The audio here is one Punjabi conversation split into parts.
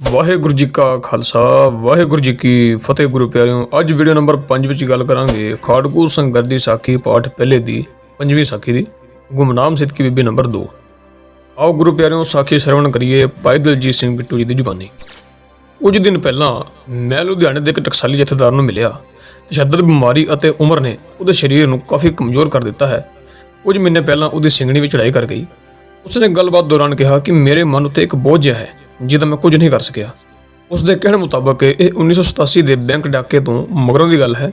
ਵਾਹਿਗੁਰੂ ਜੀ ਕਾ ਖਾਲਸਾ, ਵਾਹਿਗੁਰੂ ਜੀ ਕੀ ਫਤਿਹ ਗੁਰੂ ਪਿਆਰਿਓ। ਅੱਜ ਵੀਡੀਓ ਨੰਬਰ 5 ਵਿੱਚ ਗੱਲ ਕਰਾਂਗੇ ਖਾੜਕੂ ਸੰਗਤ ਦੀ ਸਾਖੀ ਪਾਠ ਪਹਿਲੇ ਦੀ, ਪੰਜਵੀਂ ਸਾਖੀ ਦੀ, ਗੁਮਨਾਮ ਸਿੱਧ ਬੀਬੀ ਨੰਬਰ 2 ਆਓ ਗੁਰੂ ਪਿਆਰਿਓ, ਸਾਖੀ ਸ਼ਰਵਣ ਕਰੀਏ ਭਾਈ ਦਲਜੀਤ ਸਿੰਘ ਬਿੱਟੂ ਜੀ ਦੀ ਜ਼ੁਬਾਨੀ। ਕੁਝ ਦਿਨ ਪਹਿਲਾਂ ਮੈਂ ਲੁਧਿਆਣੇ ਦੇ ਇੱਕ ਟਕਸਾਲੀ ਜਥੇਦਾਰ ਨੂੰ ਮਿਲਿਆ। ਤਸ਼ੱਦਦ, ਬਿਮਾਰੀ ਅਤੇ ਉਮਰ ਨੇ ਉਹਦੇ ਸਰੀਰ ਨੂੰ ਕਾਫੀ ਕਮਜ਼ੋਰ ਕਰ ਦਿੱਤਾ ਹੈ। ਕੁਝ ਮਹੀਨੇ ਪਹਿਲਾਂ ਉਹਦੀ ਸਿੰਗਣੀ ਵਿੱਚ ਚੜਾਈ ਕਰ ਗਈ। ਉਸਨੇ ਗੱਲਬਾਤ ਦੌਰਾਨ ਕਿਹਾ ਕਿ ਮੇਰੇ ਮਨ ਉੱਤੇ ਇੱਕ ਬੋਝ ਜਿਹਾ ਹੈ। ਜਿਹਦਾ ਮੈਂ ਕੁਝ ਨਹੀਂ ਕਰ ਸਕਿਆ। ਉਸ ਦੇ ਕਹਿਣ ਮੁਤਾਬਕ ਇਹ 1987 ਦੇ ਬੈਂਕ ਡਾਕੇ ਤੋਂ ਮਗਰੋਂ ਦੀ ਗੱਲ ਹੈ।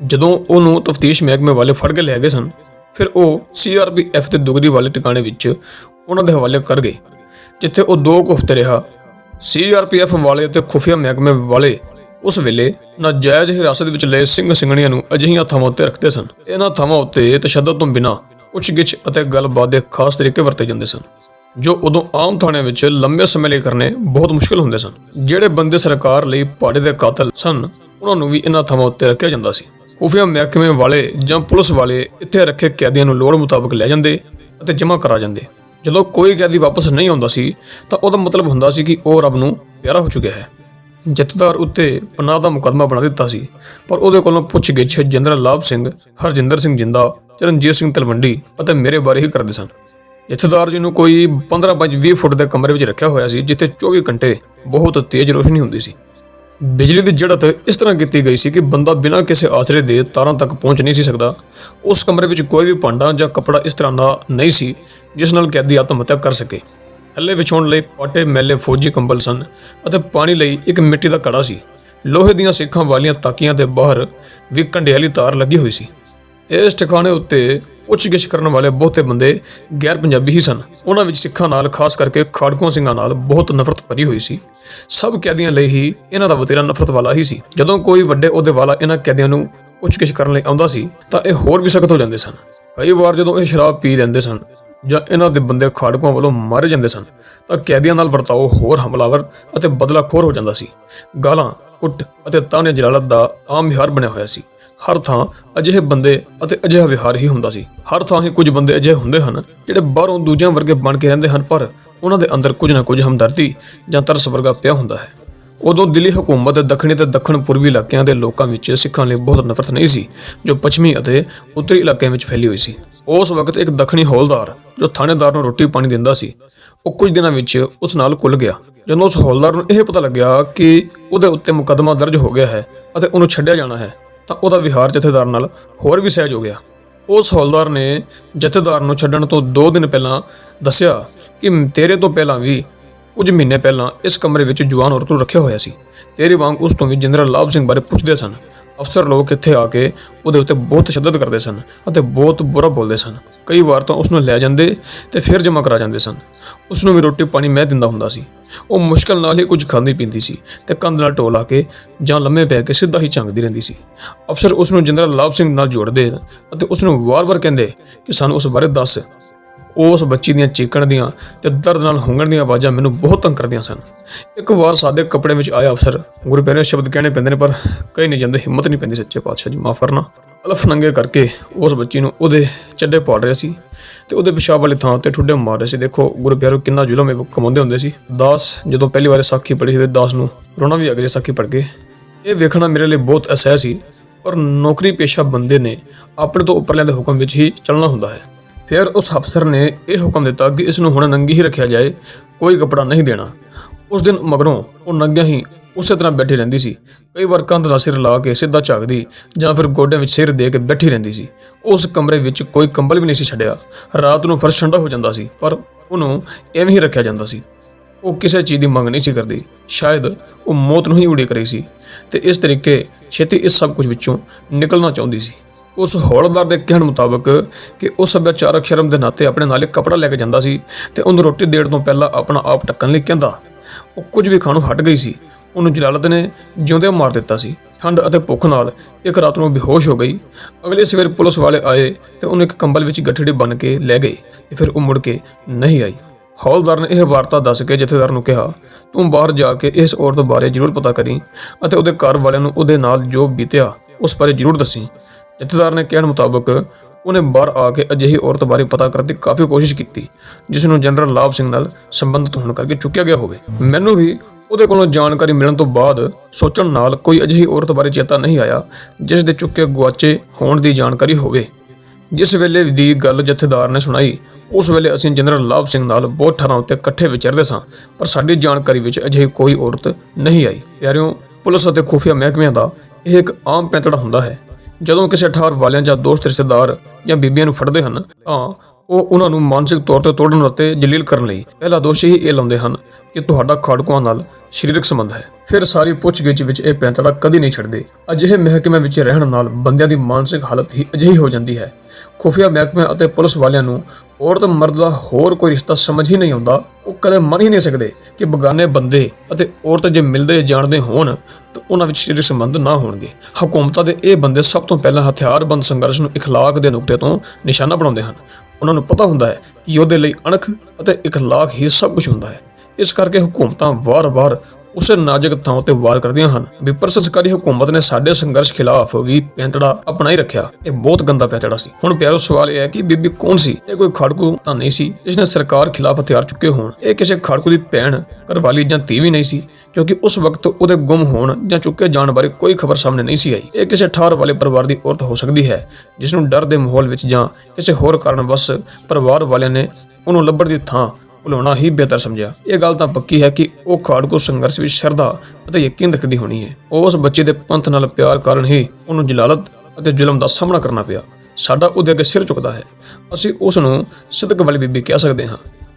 ਜਦੋਂ ਉਹਨੂੰ ਤਫਤੀਸ਼ ਮਹਿਕਮੇ ਵਾਲੇ ਫੜ ਕੇ ਲੈ ਗਏ ਸਨ, ਫਿਰ ਉਹ ਸੀਆਰਪੀਐਫ ਦੇ ਦੁਗਰੀ ਵਾਲੇ ਟਿਕਾਣੇ ਵਿੱਚ ਉਹਨਾਂ ਦੇ ਹਵਾਲੇ ਕਰ ਗਏ, ਜਿੱਥੇ ਉਹ ਦੋ ਕੁ ਹਫ਼ਤੇ ਰਿਹਾ। ਸੀਆਰਪੀਐਫ ਵਾਲੇ ਅਤੇ ਖੁਫੀਆ ਮਹਿਕਮੇ ਵਾਲੇ ਉਸ ਵੇਲੇ ਨਾਜਾਇਜ਼ ਹਿਰਾਸਤ ਵਿੱਚ ਲਏ ਸਿੰਘ ਸਿੰਘਣੀਆਂ ਨੂੰ ਅਜਿਹੀਆਂ ਥਾਵਾਂ ਉੱਤੇ ਰੱਖਦੇ ਸਨ। ਇਹਨਾਂ ਥਾਵਾਂ ਉੱਤੇ ਤਸ਼ੱਦਦ ਤੋਂ ਬਿਨਾਂ ਪੁੱਛਗਿੱਛ ਅਤੇ ਗੱਲਬਾਤ ਦੇ ਖਾਸ ਤਰੀਕੇ ਵਰਤੇ ਜਾਂਦੇ ਸਨ। ਜੋ ਉਦੋਂ ਆਮ ਥਾਣਿਆਂ ਵਿੱਚ ਲੰਬੇ ਸਮੇਂ ਲਈ ਕਰਨੇ ਬਹੁਤ ਮੁਸ਼ਕਲ ਹੁੰਦੇ ਸਨ। ਜਿਹੜੇ ਬੰਦੇ ਸਰਕਾਰ ਲਈ ਪਾੜੇ ਦੇ ਕਾਤਲ ਸਨ, ਉਹਨਾਂ ਨੂੰ ਵੀ ਇਹਨਾਂ ਥਾਵਾਂ ਉੱਤੇ ਰੱਖਿਆ ਜਾਂਦਾ ਸੀ। ਖੁਫੀਆ ਮਹਿਕਮੇ ਵਾਲੇ ਜਾਂ ਪੁਲਿਸ ਵਾਲੇ ਇੱਥੇ ਰੱਖੇ ਕੈਦੀਆਂ ਨੂੰ ਲੋੜ ਮੁਤਾਬਕ ਲੈ ਜਾਂਦੇ ਅਤੇ ਜਮ੍ਹਾਂ ਕਰਾ ਜਾਂਦੇ। ਜਦੋਂ ਕੋਈ ਕੈਦੀ ਵਾਪਸ ਨਹੀਂ ਆਉਂਦਾ ਸੀ, ਤਾਂ ਉਹਦਾ ਮਤਲਬ ਹੁੰਦਾ ਸੀ ਕਿ ਉਹ ਰੱਬ ਨੂੰ ਪਿਆਰਾ ਹੋ ਚੁੱਕਿਆ ਹੈ। ਜਥੇਦਾਰ ਉੱਤੇ ਪਨਾਹ ਦਾ ਮੁਕੱਦਮਾ ਬਣਾ ਦਿੱਤਾ ਸੀ, ਪਰ ਉਹਦੇ ਕੋਲੋਂ ਪੁੱਛਗਿੱਛ ਜਨਰਲ ਲਾਭ ਸਿੰਘ, ਹਰਜਿੰਦਰ ਸਿੰਘ ਜਿੰਦਾ, ਚਰਨਜੀਤ ਸਿੰਘ ਤਲਵੰਡੀ ਅਤੇ ਮੇਰੇ ਬਾਰੇ ਹੀ ਕਰਦੇ ਸਨ। ਜਥੇਦਾਰ ਜੀ ਨੂੰ ਕੋਈ 15 ਪੰਜ 20 ਫੁੱਟ ਦੇ ਕਮਰੇ ਵਿੱਚ ਰੱਖਿਆ ਹੋਇਆ ਸੀ, ਜਿੱਥੇ 24 ਘੰਟੇ ਬਹੁਤ ਤੇਜ਼ ਰੋਸ਼ਨੀ ਹੁੰਦੀ ਸੀ। ਬਿਜਲੀ ਦੀ ਜੜਤ ਇਸ ਤਰ੍ਹਾਂ ਕੀਤੀ ਗਈ ਸੀ ਕਿ ਬੰਦਾ ਬਿਨਾਂ ਕਿਸੇ ਆਸਰੇ ਦੇ ਤਾਰਾਂ ਤੱਕ ਪਹੁੰਚ ਨਹੀਂ ਸੀ ਸਕਦਾ। ਉਸ ਕਮਰੇ ਵਿੱਚ ਕੋਈ ਵੀ ਭਾਂਡਾ ਜਾਂ ਕੱਪੜਾ ਇਸ ਤਰ੍ਹਾਂ ਦਾ ਨਹੀਂ ਸੀ, ਜਿਸ ਨਾਲ ਕੈਦੀ ਆਤਮ ਹੱਤਿਆ ਕਰ ਸਕੇ। ਥੱਲੇ ਵਿਛਾਉਣ ਲਈ ਪਾਟੇ ਮੈਲੇ, ਫੌਜੀ ਕੰਬਲ ਸਨ ਅਤੇ ਪਾਣੀ ਲਈ ਇੱਕ ਮਿੱਟੀ ਦਾ ਕੜਾ ਸੀ। ਲੋਹੇ ਦੀਆਂ ਸਿੱਖਾਂ ਵਾਲੀਆਂ ਤਾਕੀਆਂ ਦੇ ਬਾਹਰ ਵੀ ਕੰਡਿਆਲੀ ਤਾਰ ਲੱਗੀ ਹੋਈ ਸੀ। ਇਸ ਟਿਕਾਣੇ ਉੱਤੇ ਪੁੱਛਗਿੱਛ ਕਰਨ ਵਾਲੇ ਬਹੁਤੇ ਬੰਦੇ ਗੈਰ ਪੰਜਾਬੀ ਹੀ ਸਨ। ਉਹਨਾਂ ਵਿੱਚ ਸਿੱਖਾਂ ਨਾਲ, ਖਾਸ ਕਰਕੇ ਖਾੜਕੂਆਂ ਸਿੰਘਾਂ ਨਾਲ ਬਹੁਤ ਨਫ਼ਰਤ ਭਰੀ ਹੋਈ ਸੀ। ਸਭ ਕੈਦੀਆਂ ਲਈ ਹੀ ਇਹਨਾਂ ਦਾ ਵਤੀਰਾ ਨਫ਼ਰਤ ਵਾਲਾ ਹੀ ਸੀ। ਜਦੋਂ ਕੋਈ ਵੱਡੇ ਅਹੁਦੇ ਵਾਲਾ ਇਹਨਾਂ ਕੈਦੀਆਂ ਨੂੰ ਪੁੱਛਗਿੱਛ ਕਰਨ ਲਈ ਆਉਂਦਾ ਸੀ, ਤਾਂ ਇਹ ਹੋਰ ਵੀ ਸਖਤ ਹੋ ਜਾਂਦੇ ਸਨ। ਕਈ ਵਾਰ ਜਦੋਂ ਇਹ ਸ਼ਰਾਬ ਪੀ ਲੈਂਦੇ ਸਨ ਜਾਂ ਇਹਨਾਂ ਦੇ ਬੰਦੇ ਖਾੜਕੂਆਂ ਵੱਲੋਂ ਮਾਰੇ ਜਾਂਦੇ ਸਨ, ਤਾਂ ਕੈਦੀਆਂ ਨਾਲ ਵਰਤਾਓ ਹੋਰ ਹਮਲਾਵਰ ਅਤੇ ਬਦਲਾਖੋਰ ਹੋ ਜਾਂਦਾ ਸੀ। ਗਾਲਾਂ, ਕੁੱਟ ਅਤੇ ਤਾਨੇ ਜਲਾਲਤ ਦਾ ਆਮ ਵਿਹਾਰ ਬਣਿਆ ਹੋਇਆ ਸੀ। ਹਰ ਥਾਂ ਅਜਿਹੇ ਬੰਦੇ ਅਤੇ ਅਜਿਹਾ ਵਿਹਾਰ ਹੀ ਹੁੰਦਾ ਸੀ। ਹਰ ਥਾਂ ਹੀ ਕੁਝ ਬੰਦੇ ਅਜਿਹੇ ਹੁੰਦੇ ਹਨ, ਜਿਹੜੇ ਬਾਹਰੋਂ ਦੂਜਿਆਂ ਵਰਗੇ ਬਣ ਕੇ ਰਹਿੰਦੇ ਹਨ, ਪਰ ਉਹਨਾਂ ਦੇ ਅੰਦਰ ਕੁਝ ਨਾ ਕੁਝ ਹਮਦਰਦੀ ਜਾਂ ਤਰਸ ਵਰਗਾ ਪਿਆ ਹੁੰਦਾ ਹੈ। ਉਦੋਂ ਦਿੱਲੀ ਹਕੂਮਤ ਦੇ ਦੱਖਣੀ ਤੇ ਦੱਖਣ ਪੂਰਬੀ ਇਲਾਕਿਆਂ ਦੇ ਲੋਕਾਂ ਵਿੱਚ ਸਿੱਖਾਂ ਲਈ ਬਹੁਤ ਨਫ਼ਰਤ ਨਹੀਂ ਸੀ, ਜੋ ਪੱਛਮੀ ਅਤੇ ਉੱਤਰੀ ਇਲਾਕਿਆਂ ਵਿੱਚ ਫੈਲੀ ਹੋਈ ਸੀ। ਉਸ ਵਕਤ ਇੱਕ ਦੱਖਣੀ ਹੌਲਦਾਰ ਜੋ ਥਾਣੇਦਾਰ ਨੂੰ ਰੋਟੀ ਪਾਣੀ ਦਿੰਦਾ ਸੀ, ਉਹ ਕੁਝ ਦਿਨਾਂ ਵਿੱਚ ਉਸ ਨਾਲ ਕੁੱਲ ਗਿਆ। ਜਦੋਂ ਉਸ ਹੌਲਦਾਰ ਨੂੰ ਇਹ ਪਤਾ ਲੱਗਿਆ ਕਿ ਉਹਦੇ ਉੱਤੇ ਮੁਕੱਦਮਾ ਦਰਜ ਹੋ ਗਿਆ ਹੈ ਅਤੇ ਉਹਨੂੰ ਛੱਡਿਆ ਜਾਣਾ ਹੈ ਤਾਂ ਉਹਦਾ ਵਿਹਾਰ ਜਥੇਦਾਰ ਨਾਲ ਹੋਰ ਵੀ ਸਹਿਜ ਹੋ ਗਿਆ। ਉਸ ਹੌਲਦਾਰ ਨੇ ਜਥੇਦਾਰ ਨੂੰ ਛੱਡਣ ਤੋਂ 2 ਦਿਨ ਪਹਿਲਾਂ ਦੱਸਿਆ ਕਿ ਤੇਰੇ ਤੋਂ ਪਹਿਲਾਂ ਵੀ ਕੁਝ ਮਹੀਨੇ ਪਹਿਲਾਂ ਇਸ ਕਮਰੇ ਵਿੱਚ ਜਵਾਨ ਔਰਤ ਨੂੰ ਰੱਖਿਆ ਹੋਇਆ ਸੀ। ਤੇਰੇ ਵਾਂਗ ਉਸ ਤੋਂ ਵੀ ਜਨਰਲ ਲਾਭ ਸਿੰਘ ਬਾਰੇ ਪੁੱਛਦੇ ਸਨ। ਅਫਸਰ ਲੋਕ ਇੱਥੇ ਆ ਕੇ ਉਹਦੇ ਉੱਤੇ ਬਹੁਤ ਤਸ਼ੱਦਦ ਕਰਦੇ ਸਨ ਅਤੇ ਬਹੁਤ ਬੁਰਾ ਬੋਲਦੇ ਸਨ। ਕਈ ਵਾਰ ਤਾਂ ਉਸ ਨੂੰ ਲੈ ਜਾਂਦੇ ਤੇ ਫਿਰ ਜਮ੍ਹਾਂ ਕਰਾ ਜਾਂਦੇ ਸਨ। ਉਸ ਨੂੰ ਵੀ ਰੋਟੀ ਪਾਣੀ ਮੈਂ ਦਿੰਦਾ ਹੁੰਦਾ ਸੀ। ਉਹ ਮੁਸ਼ਕਲ ਨਾਲ ਹੀ ਕੁਝ ਖਾਂਦੀ ਪੀਂਦੀ ਸੀ ਤੇ ਕੰਧ ਨਾਲ ਢੋ ਲਾ ਕੇ ਜਾਂ ਲੰਮੇ ਪੈ ਕੇ ਸਿੱਧਾ ਹੀ ਝਾਂਕਦੀ ਰਹਿੰਦੀ ਸੀ। ਅਫਸਰ ਉਸ ਨੂੰ ਜਨਰਲ ਲਾਭ ਸਿੰਘ ਨਾਲ ਜੋੜਦੇ ਅਤੇ ਉਸ ਨੂੰ ਵਾਰ-ਵਾਰ ਕਹਿੰਦੇ ਕਿ ਸਾਨੂੰ ਉਸ ਬਾਰੇ ਦੱਸ। ਉਸ ਬੱਚੀ ਦੀਆਂ ਚੀਕਣ ਦੀਆਂ ਤੇ ਦਰਦ ਨਾਲ ਹੁੰਗਣ ਦੀਆਂ ਆਵਾਜ਼ਾਂ ਮੈਨੂੰ ਬਹੁਤ ਤੰਗ ਕਰਦੀਆਂ ਸਨ। ਇੱਕ ਵਾਰ ਸਾਦੇ ਕੱਪੜੇ ਵਿੱਚ ਆਇਆ ਅਫਸਰ, ਗੁਰੂ ਪਿਆਰੇ ਸ਼ਬਦ ਕਹਿਣੇ ਪੈਂਦੇ ਨੇ, ਪਰ ਕਈ ਨਹੀਂ ਜਾਂਦੇ, ਹਿੰਮਤ ਨਹੀਂ ਪੈਂਦੀ ਸੱਚੇ ਪਾਤਸ਼ਾਹ ਜੀ, ਮਾਫ ਕਰਨਾ। ਅਲਫ ਨੰਗੇ ਕਰਕੇ ਉਸ ਬੱਚੀ ਨੂੰ ਉਹਦੇ ਚੱਡੇ ਪਾੜ ਰਿਹਾ ਸੀ ਤੇ ਉਹਦੇ ਪਿਸ਼ਾਬ ਵਾਲੀ ਥਾਂ ਤੇ ਠੁੱਡੇ ਮਾਰ ਰਹੇ ਸੀ। ਦੇਖੋ, ਗੁਰੂ ਪਿਆਰੋ, ਕਿੰਨਾ ਜ਼ੁਲਮ ਇਹ ਕਮਾਉਂਦੇ ਹੁੰਦੇ ਸੀ। ਦਾਸ ਜਦੋਂ ਪਹਿਲੀ ਵਾਰ ਸਾਖੀ ਪੜ੍ਹੀ ਸੀ ਤੇ ਦਾਸ ਨੂੰ ਰੋਣਾ ਵੀ ਆ ਅਗਲੇ ਸਾਖੀ ਪੜ੍ਹ ਕੇ। ਇਹ ਵੇਖਣਾ ਮੇਰੇ ਲਈ ਬਹੁਤ ਅਸਹਿ ਸੀ, ਪਰ ਨੌਕਰੀ ਪੇਸ਼ਾ ਬੰਦੇ ਨੇ ਆਪਣੇ ਤੋਂ ਉੱਪਰਲਿਆਂ ਦੇ ਹੁਕਮ ਵਿੱਚ ਹੀ ਚੱਲਣਾ ਹੁੰਦਾ ਹੈ। ਫਿਰ ਉਸ ਅਫਸਰ ਨੇ ਇਹ ਹੁਕਮ ਦਿੱਤਾ ਕਿ ਇਸ ਨੂੰ ਹੁਣ ਨੰਗੀ ਹੀ ਰੱਖਿਆ ਜਾਏ, ਕੋਈ ਕਪੜਾ ਨਹੀਂ ਦੇਣਾ। ਉਸ ਦਿਨ ਮਗਰੋਂ ਉਹ ਨੰਗਿਆਂ ਹੀ ਉਸੇ ਤਰ੍ਹਾਂ ਬੈਠੀ ਰਹਿੰਦੀ ਸੀ। ਕਈ ਵਾਰ ਕੰਧ ਦਾ ਸਿਰ ਲਾ ਕੇ ਸਿੱਧਾ ਝਾਕਦੀ ਜਾਂ ਫਿਰ ਗੋਡਿਆਂ ਵਿੱਚ ਸਿਰ ਦੇ ਕੇ ਬੈਠੀ ਰਹਿੰਦੀ ਸੀ। ਉਸ ਕਮਰੇ ਵਿੱਚ ਕੋਈ ਕੰਬਲ ਵੀ ਨਹੀਂ ਸੀ ਛੱਡਿਆ। ਰਾਤ ਨੂੰ ਫਰਸ਼ ਠੰਡਾ ਹੋ ਜਾਂਦਾ ਸੀ, ਪਰ ਉਹਨੂੰ ਐਵੇਂ ਹੀ ਰੱਖਿਆ ਜਾਂਦਾ ਸੀ। ਉਹ ਕਿਸੇ ਚੀਜ਼ ਦੀ ਮੰਗ ਨਹੀਂ ਸੀ ਕਰਦੀ। ਸ਼ਾਇਦ ਉਹ ਮੌਤ ਨੂੰ ਹੀ ਉਡੀਕ ਰਹੀ ਸੀ ਤੇ ਇਸ ਤਰੀਕੇ ਛੇਤੀ ਇਸ ਸਭ ਕੁਝ ਵਿੱਚੋਂ ਨਿਕਲਣਾ ਚਾਹੁੰਦੀ ਸੀ। ਉਸ ਹੌਲਦਾਰ ਦੇ ਕਹਿਣ ਮੁਤਾਬਕ ਕਿ ਉਹ ਸੱਭਿਆਚਾਰਕ ਸ਼ਰਮ ਦੇ ਨਾਤੇ ਆਪਣੇ ਨਾਲ ਇੱਕ ਕਪੜਾ ਲੈ ਕੇ ਜਾਂਦਾ ਸੀ ਤੇ ਉਹਨੂੰ ਰੋਟੀ ਦੇਣ ਤੋਂ ਪਹਿਲਾਂ ਆਪਣਾ ਆਪ ਢੱਕਣ ਲਈ ਕਹਿੰਦਾ। ਉਹ ਕੁਝ ਵੀ ਖਾਣੋਂ ਹਟ ਗਈ ਸੀ। ਉਹਨੂੰ ਜਲਾਲਤ ਨੇ ਜਿਉਂਦਿਆਂ ਮਾਰ ਦਿੱਤਾ ਸੀ। ਠੰਡ ਅਤੇ ਭੁੱਖ ਨਾਲ ਇੱਕ ਰਾਤ ਨੂੰ ਬੇਹੋਸ਼ ਹੋ ਗਈ। ਅਗਲੇ ਸਵੇਰ ਪੁਲਿਸ ਵਾਲੇ ਆਏ ਤੇ ਉਹਨੂੰ ਇੱਕ ਕੰਬਲ ਵਿੱਚ ਗੱਠੜੀ ਬਨ ਕੇ ਲੈ ਗਏ ਤੇ ਫਿਰ ਉਹ ਮੁੜ ਕੇ ਨਹੀਂ ਆਈ। ਹੌਲਦਾਰ ਨੇ ਇਹ ਵਾਰਤਾ ਦੱਸ ਕੇ ਜਥੇਦਾਰ ਨੂੰ ਕਿਹਾ, ਤੂੰ ਬਾਹਰ ਜਾ ਕੇ ਇਸ ਔਰਤ ਬਾਰੇ ਜ਼ਰੂਰ ਪਤਾ ਕਰੀ ਅਤੇ ਉਹਦੇ ਘਰ ਵਾਲਿਆਂ ਨੂੰ ਉਹਦੇ ਨਾਲ ਜੋ ਬੀਤਿਆ ਉਸ ਬਾਰੇ ਜ਼ਰੂਰ ਦੱਸੀ। ਜਥੇਦਾਰ ਨੇ ਕਹਿਣ ਮੁਤਾਬਕ ਉਹਨੇ ਬਾਹਰ ਆ ਕੇ ਅਜਿਹੀ ਔਰਤ ਬਾਰੇ ਪਤਾ ਕਰਨ ਦੀ ਕਾਫੀ ਕੋਸ਼ਿਸ਼ ਕੀਤੀ, ਜਿਸ ਨੂੰ ਜਨਰਲ ਲਾਭ ਸਿੰਘ ਨਾਲ ਸੰਬੰਧਿਤ ਹੋਣ ਕਰਕੇ ਚੁੱਕਿਆ ਗਿਆ ਹੋਵੇ। ਮੈਨੂੰ ਵੀ ਉਹਦੇ ਕੋਲੋਂ ਜਾਣਕਾਰੀ ਮਿਲਣ ਤੋਂ ਬਾਅਦ ਸੋਚਣ ਨਾਲ ਕੋਈ ਅਜਿਹੀ ਔਰਤ ਬਾਰੇ ਚੇਤਾ ਨਹੀਂ ਆਇਆ, ਜਿਸ ਦੇ ਚੁੱਕੇ ਗੁਆਚੇ ਹੋਣ ਦੀ ਜਾਣਕਾਰੀ ਹੋਵੇ। ਜਿਸ ਵੇਲੇ ਦੀ ਗੱਲ ਜਥੇਦਾਰ ਨੇ ਸੁਣਾਈ, ਉਸ ਵੇਲੇ ਅਸੀਂ ਜਨਰਲ ਲਾਭ ਸਿੰਘ ਨਾਲ ਬਹੁਤ ਥਾਰਾਂ ਉੱਤੇ ਇਕੱਠੇ ਵਿਚਰਦੇ ਸਾਂ, ਪਰ ਸਾਡੀ ਜਾਣਕਾਰੀ ਵਿੱਚ ਅਜਿਹੀ ਕੋਈ ਔਰਤ ਨਹੀਂ ਆਈ। ਪਿਆਰਿਓ, ਪੁਲਿਸ ਅਤੇ ਖੁਫੀਆ ਮਹਿਕਮਿਆਂ ਦਾ ਇਹ ਇੱਕ ਆਮ ਪੈਂਤੜਾ ਹੁੰਦਾ ਹੈ। ਜਦੋਂ ਕਿਸੇ ਠਾਰ ਵਾਲਿਆਂ ਜਾਂ ਦੋਸਤ, ਰਿਸ਼ਤੇਦਾਰ ਜਾਂ ਬੀਬੀਆਂ ਨੂੰ ਫੜਦੇ ਹਨ, ਤਾਂ ਉਹ ਉਹਨਾਂ ਨੂੰ ਮਾਨਸਿਕ ਤੌਰ ਤੇ ਤੋੜਨ ਅਤੇ ਜਲੀਲ ਕਰਨ ਲਈ ਪਹਿਲਾ ਦੋਸ਼ ਹੀ ਇਹ ਲਾਉਂਦੇ ਹਨ ਕਿ ਤੁਹਾਡਾ ਖਾੜਕੂਆਂ ਨਾਲ ਸਰੀਰਕ ਸੰਬੰਧ ਹੈ। ਫਿਰ ਸਾਰੀ ਪੁੱਛਗਿੱਛ ਵਿੱਚ ਇਹ ਪੈਂਤੜਾ ਕਦੀ ਨਹੀਂ ਛੱਡਦੇ। ਅਜਿਹੇ ਮਹਿਕਮੇ ਵਿੱਚ ਰਹਿਣ ਨਾਲ ਬੰਦਿਆਂ ਦੀ ਮਾਨਸਿਕ ਹਾਲਤ ਹੀ ਅਜਿਹੀ ਹੋ ਜਾਂਦੀ ਹੈ। ਖੁਫੀਆ ਮਹਿਕਮੇ ਅਤੇ ਪੁਲਿਸ ਵਾਲਿਆਂ ਨੂੰ ਔਰਤ, ਮਰਦ ਦਾ ਹੋਰ ਕੋਈ ਰਿਸ਼ਤਾ ਸਮਝ ਹੀ ਨਹੀਂ ਆਉਂਦਾ। ਉਹ ਕਦੇ ਮੰਨ ਹੀ ਨਹੀਂ ਸਕਦੇ ਕਿ ਬਗਾਨੇ ਬੰਦੇ ਅਤੇ ਔਰਤ ਜੇ ਮਿਲਦੇ ਜਾਣਦੇ ਹੋਣ ਤਾਂ ਉਹਨਾਂ ਵਿੱਚ ਸਰੀਰਕ ਸੰਬੰਧ ਨਾ ਹੋਣਗੇ। ਹਕੂਮਤਾਂ ਦੇ ਇਹ ਬੰਦੇ ਸਭ ਤੋਂ ਪਹਿਲਾਂ ਹਥਿਆਰਬੰਦ ਸੰਘਰਸ਼ ਨੂੰ ਇਖਲਾਕ ਦੇ ਨੁਕਤੇ ਤੋਂ ਨਿਸ਼ਾਨਾ ਬਣਾਉਂਦੇ ਹਨ। ਉਹਨਾਂ ਨੂੰ ਪਤਾ ਹੁੰਦਾ ਹੈ ਕਿ ਯੋਧੇ ਲਈ ਅਣਖ ਅਤੇ ਇਖਲਾਕ ਹੀ ਸਭ ਕੁਝ ਹੁੰਦਾ ਹੈ। ਇਸ ਕਰਕੇ ਹਕੂਮਤਾਂ ਵਾਰ-ਵਾਰ ਉਸੇ ਨਾਜ਼ੁਕ ਥਾਂ ਤੇ ਵਾਰ ਕਰਦੀਆਂ ਹਨ। ਵਿਪਰ ਸੰਸਕਾਰੀ ਹਕੂਮਤ ਨੇ ਸਾਡੇ ਸੰਘਰਸ਼ ਖਿਲਾਫ ਵੀ ਪੈਂਤੜਾ ਆਪਣਾ ਰੱਖਿਆ। ਇਹ ਬਹੁਤ ਗੰਦਾ ਪੈਂਤੜਾ ਸੀ। ਹੁਣ ਪਿਆਰੋ ਸਵਾਲ ਇਹ ਹੈ ਕਿ ਬੀਬੀ ਕੌਣ ਸੀ? ਇਹ ਕੋਈ ਖੜਕੂ ਤਾਂ ਨਹੀਂ ਸੀ, ਜਿਸ ਨੇ ਸਰਕਾਰ ਖਿਲਾਫ ਹਥਿਆਰ ਚੁੱਕੇ ਹੋਣ। ਇਹ ਕਿਸੇ ਖੜਕੂ ਦੀ ਭੈਣ, ਘਰਵਾਲੀ ਜਾਂ ਧੀ ਵੀ ਨਹੀਂ ਸੀ, ਕਿਉਂਕਿ ਉਸ ਵਕਤ ਉਹਦੇ ਗੁੰਮ ਹੋਣ ਜਾਂ ਚੁੱਕੇ ਜਾਣ ਬਾਰੇ ਕੋਈ ਖਬਰ ਸਾਹਮਣੇ ਨਹੀਂ ਸੀ ਆਈ। ਇਹ ਕਿਸੇ ਠਾਰ ਵਾਲੇ ਪਰਿਵਾਰ ਦੀ ਔਰਤ ਹੋ ਸਕਦੀ ਹੈ, ਜਿਸ ਨੂੰ ਡਰ ਦੇ ਮਾਹੌਲ ਵਿੱਚ ਜਾਂ ਕਿਸੇ ਹੋਰ ਕਾਰਨ ਬਸ ਪਰਿਵਾਰ ਵਾਲਿਆਂ ਨੇ ਉਹਨੂੰ ਲੱਭਣ ਦੀ ਥਾਂ ਭੁਲਾਉਣਾ ਹੀ ਬਿਹਤਰ ਸਮਝਿਆ। ਇਹ ਗੱਲ ਤਾਂ ਪੱਕੀ ਹੈ ਕਿ ਉਹ ਖਾੜਕੂ ਸੰਘਰਸ਼ ਵਿੱਚ ਸ਼ਰਧਾ ਅਤੇ ਯਕੀਨ ਰੱਖਦੀ ਹੋਣੀ ਹੈ। ਉਸ ਬੱਚੇ ਦੇ ਪੰਥ ਨਾਲ ਪਿਆਰ ਕਾਰਨ ਹੀ ਉਹਨੂੰ ਜਲਾਲਤ ਅਤੇ ਜ਼ੁਲਮ ਦਾ ਸਾਹਮਣਾ ਕਰਨਾ ਪਿਆ। ਸਾਡਾ ਉਹਦੇ ਅੱਗੇ ਸਿਰ ਝੁਕਦਾ ਹੈ। ਅਸੀਂ ਉਸ ਨੂੰ ਸਿੱਧਕ ਵਾਲੀ ਬੀਬੀ ਕਹਿ ਸਕਦੇ ਹਾਂ।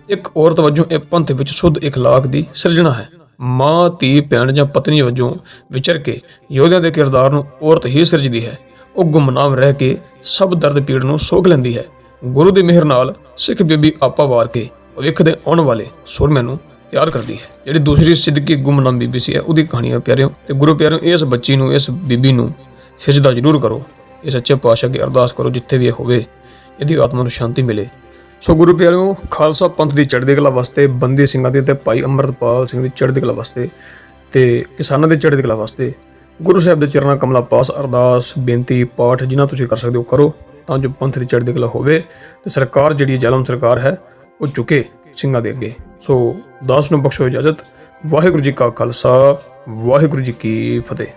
ਇੱਕ ਔਰਤ ਵਜੋਂ ਇਹ ਪੰਥ ਵਿੱਚ ਸ਼ੁੱਧ ਇਖਲਾਕ ਦੀ ਸਿਰਜਣਾ ਹੈ। ਮਾਂ, ਧੀ, ਭੈਣ ਜਾਂ ਪਤਨੀ ਵਜੋਂ ਵਿਚਰ ਕੇ ਯੋਧਿਆਂ ਦੇ ਕਿਰਦਾਰ ਨੂੰ ਔਰਤ ਹੀ ਸਿਰਜਦੀ ਹੈ। ਉਹ ਗੁੰਮਨਾਮ ਰਹਿ ਕੇ ਸਭ ਦਰਦ ਪੀੜ ਨੂੰ ਸੋਖ ਲੈਂਦੀ ਹੈ। ਗੁਰੂ ਦੀ ਮਿਹਰ ਨਾਲ ਸਿੱਖ ਬੀਬੀ ਆਪਾ ਵਾਰ ਕੇ ਭਵਿੱਖ ਦੇ ਆਉਣ ਵਾਲੇ ਸੂਰਮਿਆਂ ਨੂੰ ਤਿਆਰ ਕਰਦੀ ਹੈ। ਜਿਹੜੀ ਦੂਸਰੀ ਸਿੱਦਕੀ ਗੁੰਮਨਾਮ ਬੀਬੀ ਸੀ ਹੈ ਉਹਦੀ ਕਹਾਣੀ ਹੈ, ਪਿਆਰਿਓ। ਤੇ ਗੁਰੂ ਪਿਆਰਿਓ, ਇਸ ਬੱਚੀ ਨੂੰ, ਇਸ ਬੀਬੀ ਨੂੰ ਸਜਦਾ ਜ਼ਰੂਰ ਕਰੋ। ਇਹ ਸੱਚੇ ਪਾਤਸ਼ਾਹ ਅੱਗੇ ਅਰਦਾਸ ਕਰੋ, ਜਿੱਥੇ ਵੀ ਇਹ ਹੋਵੇ, ਇਹਦੀ ਆਤਮਾ ਨੂੰ ਸ਼ਾਂਤੀ ਮਿਲੇ। ਸੋ ਗੁਰੂ ਪਿਆਰਿਓ, ਖਾਲਸਾ ਪੰਥ ਦੀ ਚੜ੍ਹਦੀ ਕਲਾ ਵਾਸਤੇ, ਬੰਦੀ ਸਿੰਘਾਂ ਦੀ ਤੇ ਭਾਈ ਅੰਮ੍ਰਿਤਪਾਲ ਸਿੰਘ ਦੀ ਚੜ੍ਹਦੀ ਕਲਾ ਵਾਸਤੇ ਤੇ ਕਿਸਾਨਾਂ ਦੀ ਚੜ੍ਹਦੀ ਕਲਾ ਵਾਸਤੇ ਗੁਰੂ ਸਾਹਿਬ ਦੇ ਚਰਨਾਂ ਕਮਲਾ ਪਾਸ ਅਰਦਾਸ, ਬੇਨਤੀ, ਪਾਠ ਜਿਨ੍ਹਾਂ ਤੁਸੀਂ ਕਰ ਸਕਦੇ ਹੋ, ਕਰੋ। ਤਾਂ ਜੋ ਪੰਥ ਦੀ ਚੜ੍ਹਦੀ ਕਲਾ ਹੋਵੇ ਤੇ ਸਰਕਾਰ ਜਿਹੜੀ ਜ਼ਾਲਮ ਸਰਕਾਰ ਹੈ ਉਹ ਝੁਕੇ ਸਿੰਘਾਂ ਦੇ ਅੱਗੇ ਸੋ ਦਾਸ ਨੂੰ ਬਖਸ਼ੋ ਇਜਾਜ਼ਤ ਵਾਹਿਗੁਰੂ ਜੀ ਕਾ ਖਾਲਸਾ ਵਾਹਿਗੁਰੂ ਜੀ ਕੀ ਫਤਿਹ